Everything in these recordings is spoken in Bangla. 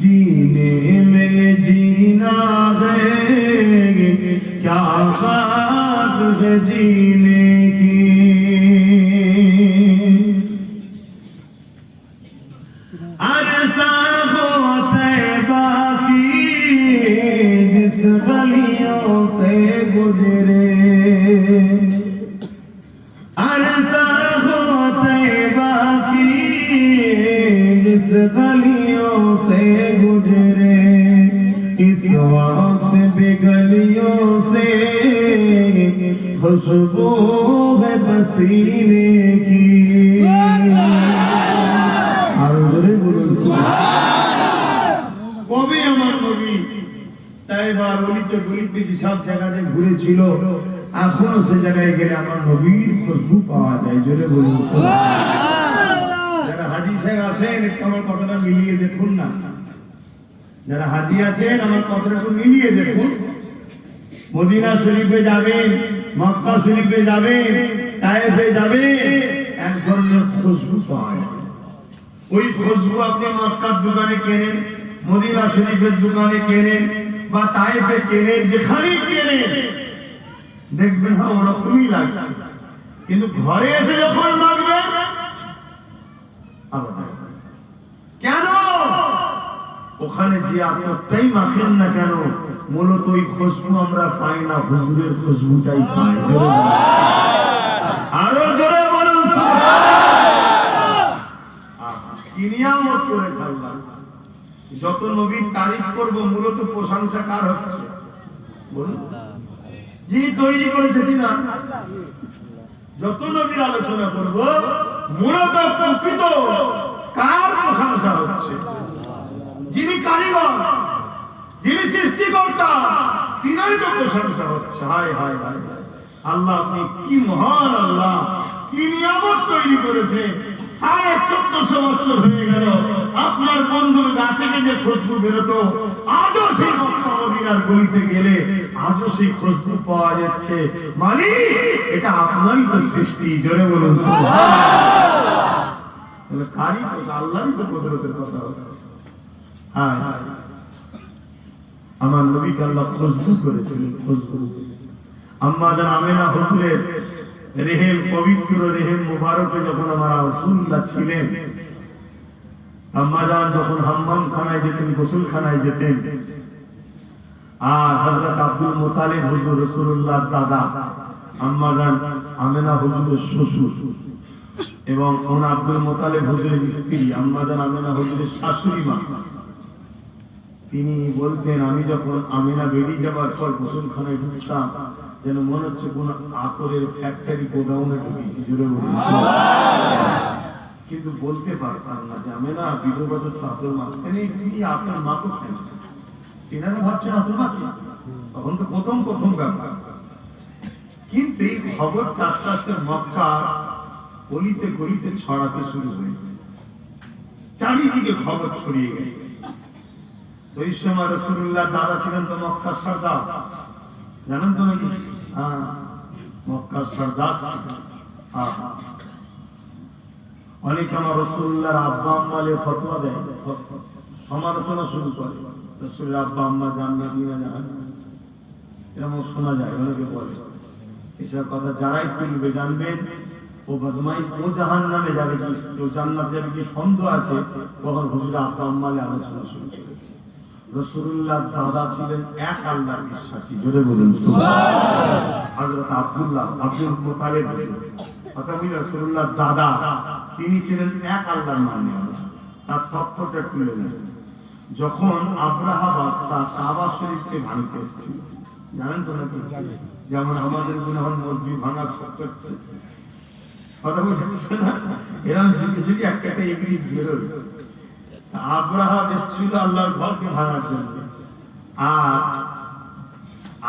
जीने में जीना है क्या बात है जीने की अरसा हो तैबा की जिस गलियों से गुजरे अरसा जिस गलियों से गुजरे इस वक्त भी गलियों से खुशबू है पसीने की আরো জোরে বলুন কবে আমার নবী তাই বা গলিতে গলিতে যেসব জায়গাতে ঘুরেছিল এখনো সে জায়গায় গেলে আমার নবীর খুশবু পাওয়া যায় জোরে বলুন সাহেব আছেন, একটু আমার কথাটা মিলিয়ে দেখুন না। যারা হাজি আছেন, আমার কথাটা একটু মিলিয়ে দেখুন। মদিনা শরীফে যাবেন, মক্কা শরীফে যাবেন, তায়েফে যাবেন, এক ধরনের খুশবু পাওয়া ওই খুশবু আপনি মক্কার দোকানে কেনেন, মদিনা শরীফের দোকানে কেনেন, বা তাইফে কেনেন, যেখানে কেনেন, দেখবেন হ্যাঁ ওরকমই লাগছে। কিন্তু ঘরে এসে যখন আলাদা। কেন? ওখানে যে মাখেন না কেন, মূলত ওই খুশবু আমরা পাই না, হুজুরের খুশবুটাই পাই। আরও জোরে বলুন, সুবহানাল্লাহ। কি নিয়ামত করেছে আল্লাহ? যত নবীর তারিফ করব, মূলত প্রশংসা কার হচ্ছে? যিনি তৈরি করেছে কিনা যত নবীর আলোচনা করব মূলত প্রকৃত কার প্রশংসা হচ্ছে? যিনি কারিগর, যিনি সৃষ্টিকর্তা, তিনারই তো প্রশংসা হচ্ছে। হায় হায় হায়। আল্লাহ, আপনি কি মহান আল্লাহ। কি নিয়ামত তৈরি করেছে। সাড়ে চোদ্দশো বছর হয়ে গেল। আপনার বন্ধুর গা থেকে যে খুশবু বেরোতো আজও সেই মক্কা মদিনার গলিতে গেলে আজও সেই খুশবু পাওয়া যাচ্ছে। মালিক, এটা আপনারই তো সৃষ্টি, জোরে বলুন। তাহলে তো, আল্লাহরই তো কুদরতের কথা হ্যাঁ। আমার নবীকে আল্লাহ খুশবু করেছিলেন, খুশবু। আম্মা জান আমেনা হুজুরের রেহেম, পবিত্র রেহেম মুবারকে যখন আমার রাসূলুল্লাহ ছিলেন, আম্মা জান যখন হাম্মাম খানায় যেতেন গোসল খানায় যেতেন আর আব্দুল মুতালিব হুজুর দাদা আমেনা হুজুরের শ্বশুর এবং ওন আব্দুল মোতালেব হুজুরের স্ত্রী আম্মাজান আমিনা হুজুরের শাশুড়ি মা। তিনি বলতেন, আমি যখন আমিনা বেরিয়ে যাবার পর গোসলখানায় ঢুকতাম, যেন মনে হচ্ছে কোন আতরের ফ্যাক্টরি গোডাউনে ঢুকেছি জুড়ে কিন্তু বলতে পারতাম না যে আমিনা বিধবাদের তো আতর মাখতে নেই তিনি আপনার মাকে কেন তেনারা ভাবছেন আতর তখন তো প্রথম প্রথম ব্যাপার। কিন্তু এই খবরটা আস্তে আস্তে মক্কা গলিতে গলিতে ছড়াতে শুরু হয়েছে চারিদিকে খবর ছড়িয়ে গেছে। এই সময় রসুল্লাহ দাদা ছিলেন তো মক্কার সর্দার। জানেন তো নাকি? হ্যাঁ মক্কার সর্দার। হ্যাঁ। অনেকে আমার রসুল্লাহর আব্বা আম্মালে ফতোয়া দেয়। সমালোচনা শুরু করে। রসুল্লাহ আব্বা, আম্মা জান্নাত নিয়ে যান, এরকম শোনা যায়, অনেকে বলে। এসব কথা যারাই তুলবে জানবেন ও বদমাই ও জাহান নামে যাবে কি? ও জান্নাত যাবে কি? সন্দেহ আছে। তখন হুজুর আব্বা আম্মালে আলোচনা শুরু করে রসুল্লাহ দাদা ছিলেন এক আল্লাহর বিশ্বাসী। জোরে বলুন হযরত আব্দুল্লাহ, আব্দুল মুতালিব কথা বলি রসুল্লাহ দাদা, তিনি ছিলেন এক আল্লাহর মানে তার তত্ত্বটা তুলে নেন। যখন আব্রাহা বাদশাহ কাবা শরীফকে ভাঙতে এসেছিল, জানেন তো নাকি? যেমন আমাদের গুণ এখন মসজিদ ভাঙার শক্ত কথা একটা একটা ইংলিশ বেরোয়, তা আব্রাহাম এসেছিল আল্লাহর ঘরকে ভাঙার জন্য। আর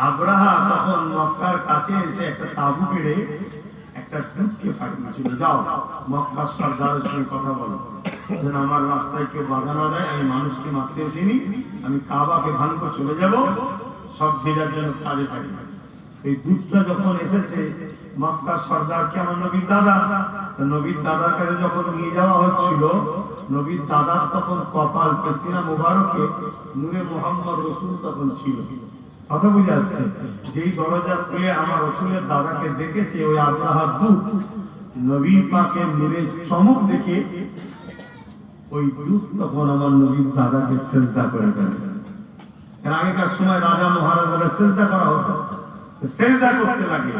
আব্রাহা তখন মক্কার কাছে এসে একটা তাবু পেড়ে একটা দুধকে পাঠিয়েছিল যাও, মক্কার সর্দারের সঙ্গে কথা বলো। যেন আমার রাস্তায় কেউ বাধা না দেয়, আমি মানুষকে মারতে আসিনি, আমি কাবাকে ভাঙবো চলে যাব, সব যার জন্য কাজে থাকি। এই দুধটা যখন এসেছে, মক্কার সর্দারকে আমার নবীর দাদা? নবীর দাদার কাছে যখন নিয়ে যাওয়া হচ্ছিল, নবীর দাদার তখন কপাল পেসিনা মুবারকে নূরে মোহাম্মদ রসুল তখন ছিল। কথা বুঝে আসছে? যেই দরজা খুলে আমার রসুলের দাদাকে দেখেছে, ওই আব্রাহার দূত নবী পাকে নূরে চমক দেখে ওই দূত তখন আমার নবীর দাদাকে সেজদা করে এর আগেকার সময় রাজা মহারাজারা সেজদা করা হতো। সেজদা করতে লাগে।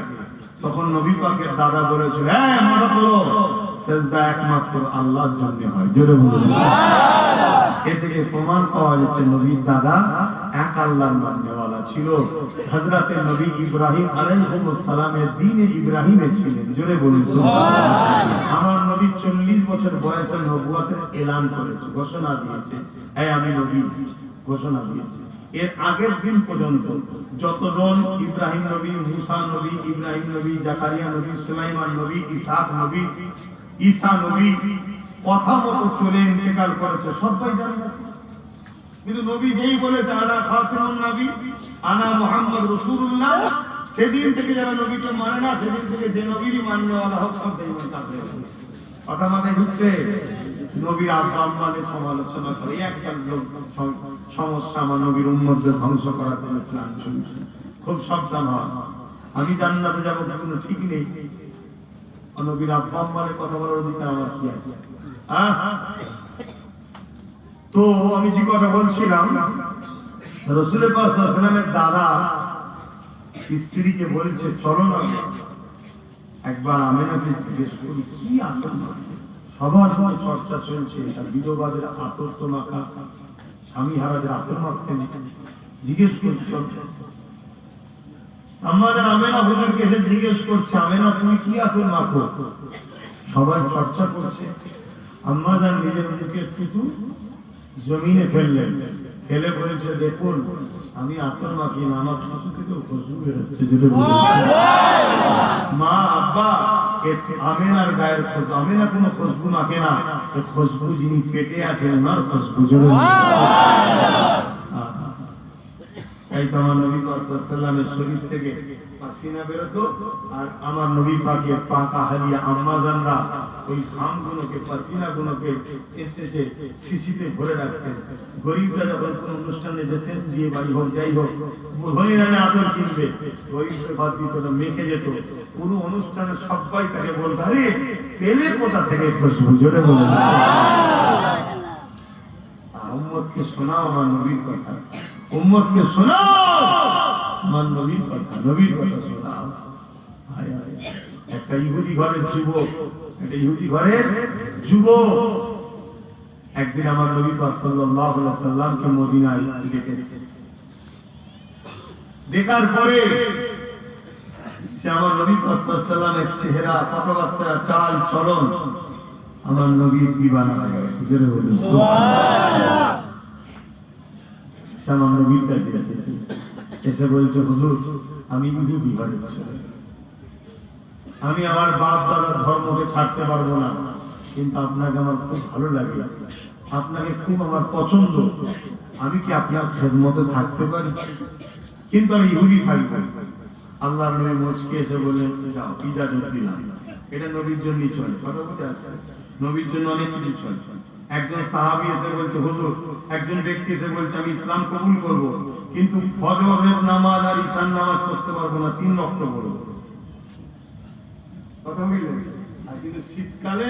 তখন নবী পাকের দাদা বলেছিল হ্যাঁ মাথা তোলো। সেজদা একমাত্র আল্লাহর জন্য হয়। জোরে বলুন। এ থেকে প্রমাণ পাওয়া যাচ্ছে নবীর দাদা এক আল্লাহর মান্যওয়ালা ছিল, হযরতে নবী ইব্রাহিম আলাইহিস সালামের দিনে ইব্রাহিমে ছিলেন। জোরে বলুন আমার নবী 40 বছর বয়সে নবুয়তের এলান করেছে, ঘোষণা দিয়েছে। এই আমি নবী, ঘোষণা দিয়েছে। এর আগের দিন পর্যন্ত যতজন ইব্রাহিম নবী, মুসা নবী, ইব্রাহিম নবী, জাকারিয়া নবী, সুলাইমান নবী, ইসাক নবী, ঈসা নবী, কথা মতো চলে ইন্তেকাল করেছে, সবাই জানে কিন্তু নবী যেই বলেছে আনা খাতিমুন নবী আনা মুহাম্মদ রাসূলুল্লাহ, সেদিন থেকে যারা নবীকে মানে না, সেদিন থেকে যে নবীরই মান্যওয়ালা হোক সব বেঈমান কাফের। কথা মাথায় ঢুকছে? নবীর আব্বা আম্মাদের সমালোচনা করে একটা লোক সমস্যা আমার নবীর উম্মতদের ধ্বংস করার কোনো প্ল্যান চলছে। খুব সাবধান হন। আমি জান্নাতে যাব, কোনো ঠিক নেই। নবীর আব্বা আম্মাদের কথা বলার অধিকার আমার কি আছে? তো আমি যে কথা বলছিলাম রসুলের পাশামের দাদা স্ত্রীকে বলছে, চলো না একবার আমেনাকে জিজ্ঞেস করি, কি আতঙ্ক? সবার সময় চর্চা চলছে তার বিধবাদের আতর্ত মাখা স্বামী হারাদের আতর মাখতে নেই। জিজ্ঞেস করছি চল। আমাদের আমেনা হুজুরকে এসে জিজ্ঞেস করছে, আমেনা, তুমি কি আতর মাখো সবাই চর্চা করছে। আম্মা যান নিজের মুখে টুটু জমিনে ফেললেন। ফেলে বলেছে দেখুন আমি আতর মাখি না আমার ঠাকুর থেকে খুশবু বেরোচ্ছে যেটা মা আব্বা আমেনার গায়ের খুশবু আমেনা কোনো খুশবু মাখে না খুশবু যিনি পেটে আছেন ওনার খুশবু জোরে বলুন। আহা। তাই তো আমার নবী পাক সাল্লাল্লাহু আলাইহি সাল্লামের শরীর থেকে পাসিনা বেরোতো আর আমার নবী পাকের পাকা হালিয়া আম্মাজানরা ওই ঘামগুলোকে পাসিনাগুলোকে চেঁচেছে শিশিতে ভরে রাখতেন। গরিবরা যখন কোনো অনুষ্ঠানে যেতেন বিয়ে বাড়ি হোক যাই হোক ধনীরা না আদর কিনবে। গরিবদের ঘর দিত না মেখে যেত। পুরো অনুষ্ঠানে সবাই তাকে বলতো আরে পেলে কোথা থেকে খুশবু? জোরে বলেন। উম্মতকে শোনাও আমার নবীর কথা। উম্মতকে শোনাও। আমার নবীর কথা নবীর কথা শোনাও। একটা ইহুদি ঘরের যুবক, একটা ইহুদি ঘরের যুবক। একদিন আমার নবী সাল্লামকে মদিনায় ডেকেছে। দেখার পরে সে আমার নবী সাল্লামের চেহারা, কথাবার্তা, চাল, চলন আমার নবীর দিবানা হয়ে গেছে। জোরে বলুন সে আমার নবীর কাছে এসেছে এসে বলছে, হুজুর, আমি ইহুদি ঘরের ছেলে। আমি আমার বাপ দাদার ধর্মকে ছাড়তে পারব না, কিন্তু আপনাকে আমার খুব ভালো লাগে। আপনাকে খুব আমার পছন্দ। আমি কি আপনার খেদমতে থাকতে পারি? কিন্তু আমি ইহুদি থাকব। আল্লাহ নবী মুচকে এসে বললেন, যাও, ইজাজত দিলাম। এটা নবীর জন্যই চলে। কথা বলতে আসছে নবীর জন্য অনেক কিছু চলে। একজন সাহাবি এসে বলছে হুজুর একজন ব্যক্তি এসে বলছে আমি ইসলাম কবুল করব কিন্তু ফজরের নামাজ আর ঈশান নামাজ পড়তে পারব না তিন রক্ত পড়ব। কথা বুঝলেন? আর কিন্তু শীতকালে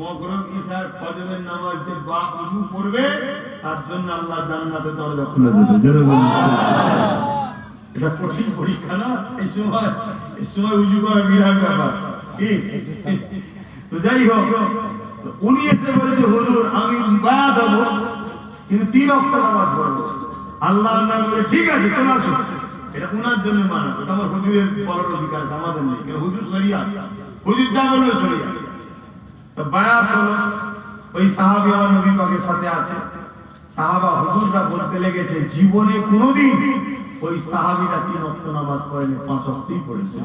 মগরব ঈশার ফজরের নামাজ যে বা উজু পড়বে তার জন্য আল্লাহ জান্নাতে দরজা খুলে দেবে জোরে এটা কঠিন পরীক্ষা না? এই সময় এই সময় উজু করা বিরাট ব্যাপার। তো যাই হোক উনি এসে বলছে হুজুর আমি বায়া দেবো কিন্তু তিন অক্ট নামাজ পড়ব। আল্লাহ বলে ঠিক আছে চলে আসো। এটা উনার জন্য মানা এটা আমার হুজুরের বলার অধিকার আছে, আমাদের নেই। হুজুর সরিয়া হুজুর যা বলবে সরিয়া বায়াত হলো ওই সাহাবি আমার নবী পাকের সাথে আছে। সাহাবা হুজুররা বলতে লেগেছে জীবনে কোনোদিন ওই সাহাবিরা তিন অক্ত নামাজ পড়েনি পাঁচ অক্তই পড়েছে।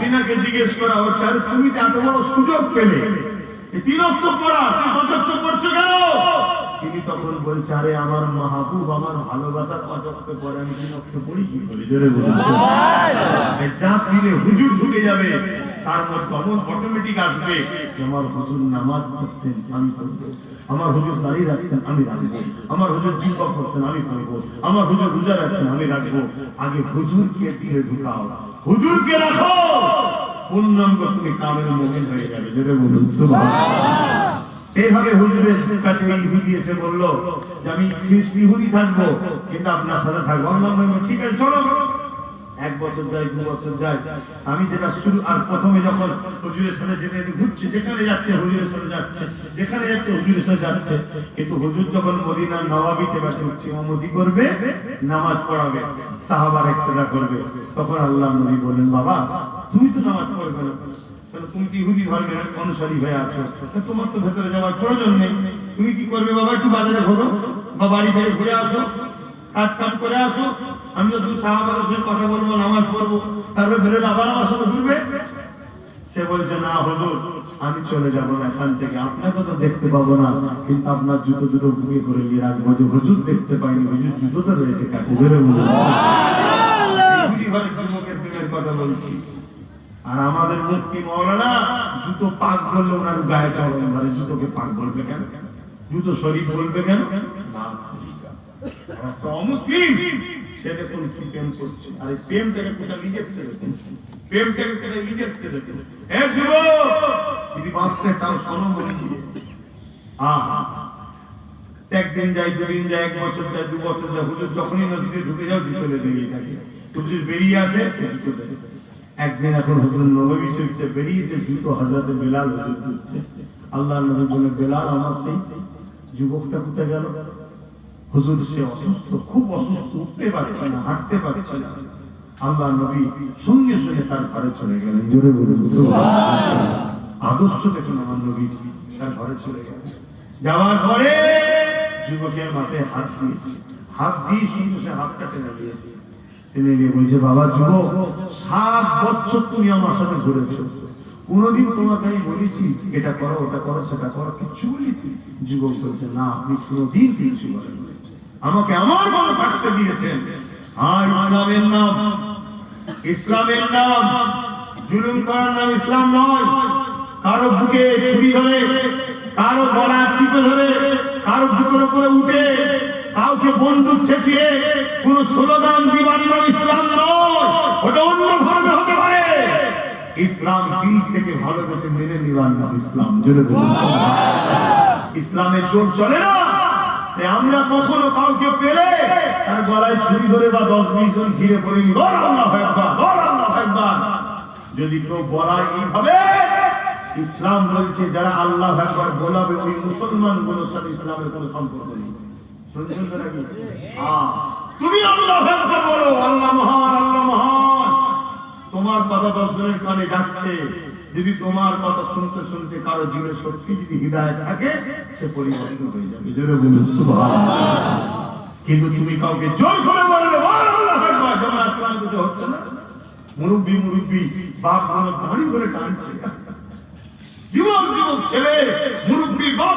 তিনাকে জিজ্ঞেস করা হচ্ছে আরে তুমি তো এত বড় সুযোগ পেলে তিন অক্ত পড়া তুমি পাঁচ অক্ত পড়ছো কেন? তিনি তখন বলছে আরে আমার মাহবুব আমার ভালোবাসার পাঁচ অক্ত পরে আমি তিন অক্ত পড়ি কি করে? জোরে বলে সুবহানাল্লাহ। এই জাত দিলে হুজুর ঢুকে যাবে। তার মধ্যে অমন অটোমেটিক আসবে আমার হুজুর নামাজ পড়তেন, আমি পড়ব। আমার হুজুর দাঁড়িয়ে রাখতেন, আমি রাখব। আমার হুজুর জিম্বা করতেন, আমি করব আমার হুজুর রোজা রাখতেন, আমি রাখব। আগে হুজুরকে দিয়ে ঢুকাও। হুজুরকে রাখো! পূর্ণাঙ্গ তুমি কামের হয়ে যাবে? যেটা বলুন এইভাবে হুজুরের কাছে ইহুদি এসে বলল যে, আমি ইহুদি থাকব, কিন্তু আপনার সাথে থাকব। ঠিক আছে, চলো। এক বছর যায়, দু বছর যায়। আমি যেটা শুরু, আর প্রথমে যখন হুজুরের সাথে যেতে ঘুরছে, যেখানে যাচ্ছে হুজুরের সাথে যাচ্ছে, যেখানে যাচ্ছে হুজুরের সাথে যাচ্ছে। কিন্তু হুজুর যখন মদিনার নবাবিতে বাসে উঠছে ইমামতি করবে, নামাজ পড়াবে, সাহাবার ইক্তেদা করবে। তখন আল্লাহ নবী বললেন, বাবা, তুমি তো নামাজ পড়বে না। তুমি কি ইহুদি ধর্মের অনুসারী হয়ে আছো। তোমার তো ভেতরে যাওয়ার প্রয়োজন নেই। তুমি কি করবে বাবা, একটু বাজারে ঘোরো। বা বাড়ি থেকে ঘুরে আসো, কাজ কাজ করে আসো। আমি তো দু সাহাবাদের সঙ্গে কথা বলব নামাজ পড়ব তারপরে বেরোলে আবার আমার সঙ্গে ঘুরবে। সে বলছে না হুজুর আমি চলে যাব না এখান থেকে। আপনাকে তো দেখতে পাবো না কিন্তু আপনার জুতো দুটো বুকে করে নিয়ে রাখব। যে হুজুর দেখতে পাইনি হুজুর জুতো তো রয়েছে কাছে যুবকের প্রেমের কথা বলছি। আর আমাদের মুক্তি মৌলানা জুতো পাক বললে ওনার গায়ে চরম ধরে। জুতোকে পাক বলবে কেন? জুতো শরীফ বলবে কেন? না অমুসলিম। সে দেখুন কি প্রেম করছে। আর প্রেম থেকে কোথায় লিজেছে দেখুন। হে যুবক! যদি বাঁচতে চাও শোনো মন দিয়ে একদিন যাই দুদিন যায়, এক বছর যায়, দু বছর যায়, হুজুর যখনই নদীতে ঢুকে যাও, ভিতরে বেরিয়ে থাকে। হুজুর বেরিয়ে আসে একদিন এখন হুজুর নবী বেরিয়েছে, জুতো হাজাতে বেলাল হুজুর আল্লাহ নবী বলে বেলাল আমার সেই যুবকটা কোথায় গেল? হুজুর সে অসুস্থ, খুব অসুস্থ, উঠতে পারছে না, হাঁটতে পারছে না। আল্লাহ নবী সঙ্গে সঙ্গে তার ঘরে চলে গেলেন। জোরে আদর্শ দেখুন আমার নবী, তার ঘরে চলে গেলেন। যাওয়ার পরে যুবকের মাথায় হাত দিয়েছে। হাত দিয়ে শুধু সে হাতটা টেনে নিয়েছে। টেনে নিয়ে বলছে, বাবা যুবক, সাত বছর তুমি আমার সাথে ঘুরেছো। কোনোদিন তোমাকে আমি বলেছি, এটা করো, ওটা করো, সেটা করো, কিচ্ছু বলেছি যুবক বলছে, না, আপনি কোনোদিন কিচ্ছু বলেন। আমাকে আমার মতো থাকতে দিয়েছেন। আর ইসলামের নাম ইসলামের নাম, জুলুম করার নাম ইসলাম নয়। কারও বুকে ছুরি ধরে, কারও গলা টিপে ধরে, কারও বুকের উপরে উঠে, কাউকে বন্দুক ছেঁচিয়ে কোন স্লোগান দিবার নাম ইসলাম নয়। ওটা অন্য ধর্মে হতে পারে। ইসলাম দিল থেকে ভালোবেসে মেনে নিবার নাম ইসলাম। ইসলামের জোর চলে না? আমরা কখনো কাউকে পেলে তার গলায় ছুরি ধরে বা দশ বিশ জন ঘিরে পড়ে বল বল যদি কেউ বলায় এইভাবে, ইসলাম বলছে যারা আল্লাহ একবার বলাবে, ওই মুসলমানগুলোর সাথে ইসলামের কোনো সম্পর্ক নেই। হ্যাঁ। তুমি আল্লাহ একবার বলো, আল্লাহ মহান আল্লাহ মহান। তোমার কথা দশ দশজনের কানে যাচ্ছে। যদি তোমার কথা শুনতে শুনতে কারও জীবনে সত্যি যদি হৃদয় থাকে, সে পরিবর্তন হয়ে যাবে। কিন্তু তুমি কাউকে জোর করে বলবে মুরব্বি মুরব্বি, বাপ ভালো দাঁড়ি ধরে টানছে। যুবক যুবক, ছেলে, মুরব্বী, বাপ